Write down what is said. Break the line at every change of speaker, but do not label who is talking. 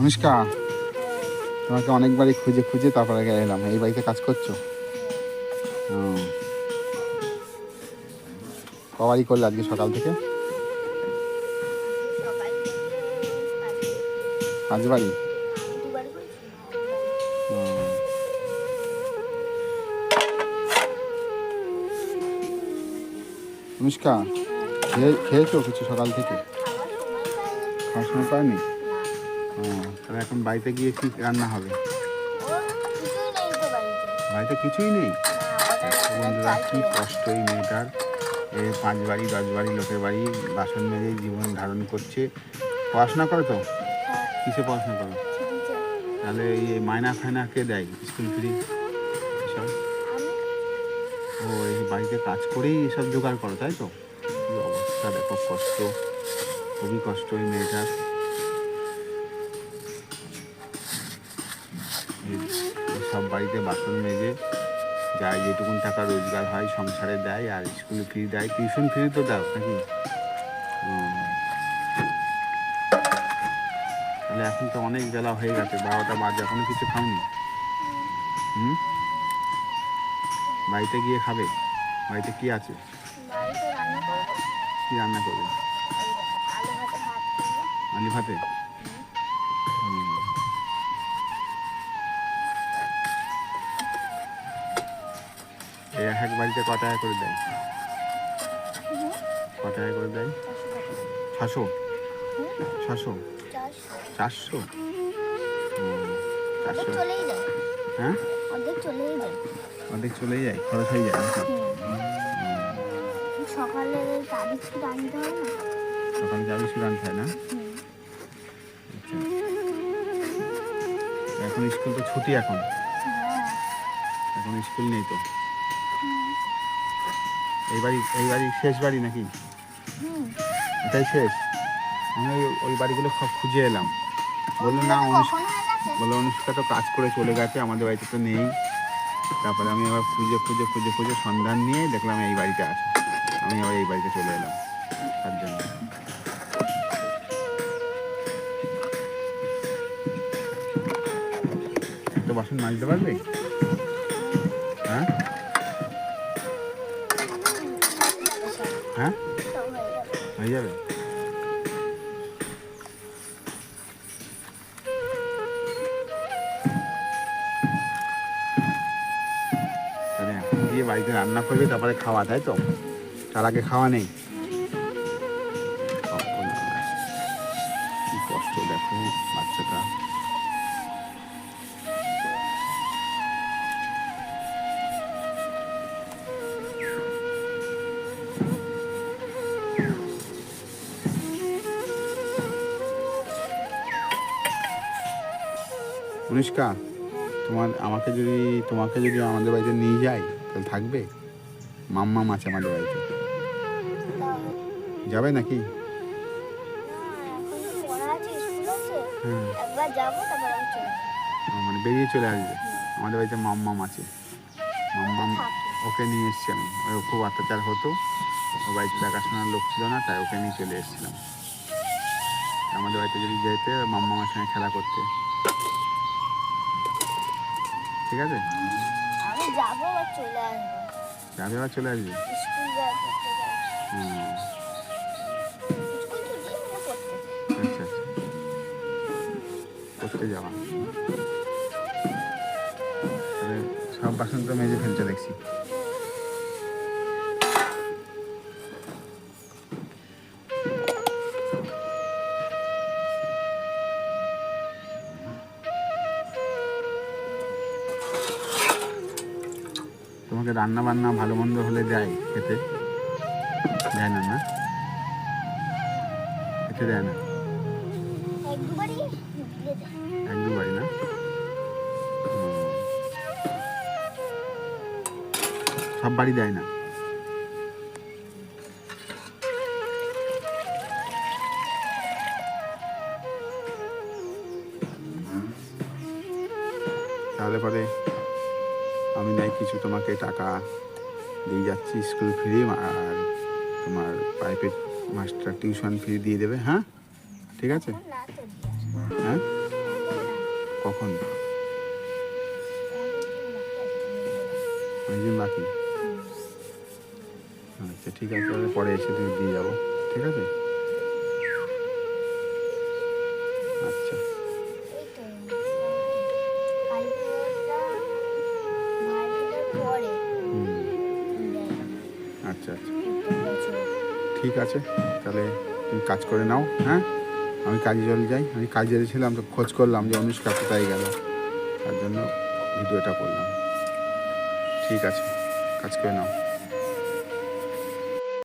অনুষ্কা, তোমাকে অনেকবারই খুঁজে খুঁজে তারপরে এলাম। এই বাড়িতে কাজ করছ। কবারই করলে আজকে সকাল থেকে? পাঁচ বাড়ি। অনুষ্কা খেয়ে খেয়েছো কিছু সকাল থেকে? খাওয়ার সময় পায়নি তাহলে এখন বাড়িতে গিয়ে কি রান্না হবে? বাড়িতে কিছুই নেই? বন্ধুরা, কি কষ্ট এই মেয়েটার। পাঁচ বাড়ি, দশ বাড়ি, লোকের বাড়ি, বাসন মেজে জীবন ধারণ করছে। পড়াশোনা করো তো? কিসে পড়াশোনা করো? তাহলে এই মায়না ফায়না দেয় স্কুল ফ্রি এসব? ও, এই বাড়িতে কাজ করেই এসব জোগাড় করো, তাই তো? অবস্থা, দেখো কষ্ট। খুবই কষ্ট এই মেয়েটার। সব বাড়িতে বাসন মেজে যা যেটুকুন টাকা রোজগার হয় সংসারে দেয় আর স্কুল ফি দেয়। টিউশন ফি তো দাও নাকি? তাহলে এখন তো অনেক বেলা হয়ে গেছে বারোটা বাজে এখনও কিছু খাওনি? হুম? বাড়িতে গিয়ে খাবে? বাড়িতে কি আছে? কি রান্না করবে। আলি ভাতে? এক এক বাড়িতে ক টাকা করে দেয়? ক টাকা করে দেয়? ছশো ছশো চারশো? চারশো। হ্যাঁ?
অর্ধেক চলেই যায়
খরচ হয়ে যায়?
সকালে তারিখ কি আনতে হয়
যাবে না? আচ্ছা। এখন স্কুল তো ছুটি এখন।
হ্যাঁ।
এখন স্কুল নেই তো? এই বাড়ি এই বাড়ি শেষ বাড়ি নাকি? এটাই শেষ? আমি ওই- ওই বাড়িগুলো সব খুঁজে এলাম। বলল না অনুষ্কা বলল অনুষ্কা তো কাজ করে চলে গেছে আমাদের বাড়িতে তো নেই। তারপরে আমি আবার খুঁজে খুঁজে খুঁজে খুঁজে সন্ধান নিয়ে দেখলাম এই বাড়িতে আছে। আমি আবার এই বাড়িতে চলে এলাম। তার জন্য। একটা বাসন মাজতে পারবে হ্যাঁ? হ্যাঁ?
হয়ে যাবে।
গিয়ে বাড়িতে রান্না করবে, তারপরে খাওয়া, তাই তো? তার আগে খাওয়া নেই। অনুষ্কা তোমার, আমাকে যদি, তোমাকে যদি আমাদের বাড়িতে নিয়ে যাই তাহলে থাকবে? মাম্মা মাছ আমাদের বাড়িতে। যাবে নাকি? হ্যাঁ। মানে বেরিয়ে চলে আসবে। আমাদের বাড়িতে মাম্মাম আছে। মাম্মাম ওকে নিয়ে এসছি আমি ওর খুব অত্যাচার হতো। ও বাড়িতে দেখাশোনার লোক ছিল না, তাই ওকে নিয়ে চলে এসেছিলাম। আমাদের বাড়িতে যদি যেতে মাম্মামার সঙ্গে খেলা করতে। ঠিক আছে?
আমি যাব বা চলে আসব।
যাবে বা চলে আসবে?
স্কুল
হুম আচ্ছা আচ্ছা। করতে যাওয়া। তাহলে সব বাসন তো মেজে ফেলছে দেখছি। তোমাকে রান্না বান্না ভালো মন্দ হলে দেয় খেতে। দেয় না না? খেতে দেয় না?
এক দুবারই
না? সব বাড়ি দেয় না? তাহলে পরে আমি নাই, কিছু তোমাকে টাকা দিয়ে যাচ্ছি স্কুল ফ্রি আর তোমার প্রাইভেট মাস্টার টিউশন ফি দিয়ে দেবে হ্যাঁ? ঠিক আছে। হ্যাঁ? কখন? বাকি। আচ্ছা ঠিক আছে, তাহলে পরে এসে তুমি দিয়ে যাব, ঠিক আছে? আচ্ছা। আচ্ছা আচ্ছা ঠিক আছে, তাহলে তুমি কাজ করে নাও হ্যাঁ? আমি কাজে জল যাই। আমি কাজে ছিলাম, তো খোঁজ করলাম যে অনুষ্কা কোথায় গেল। তার জন্য ভিডিওটা করলাম। ঠিক আছে, কাজ করে নাও।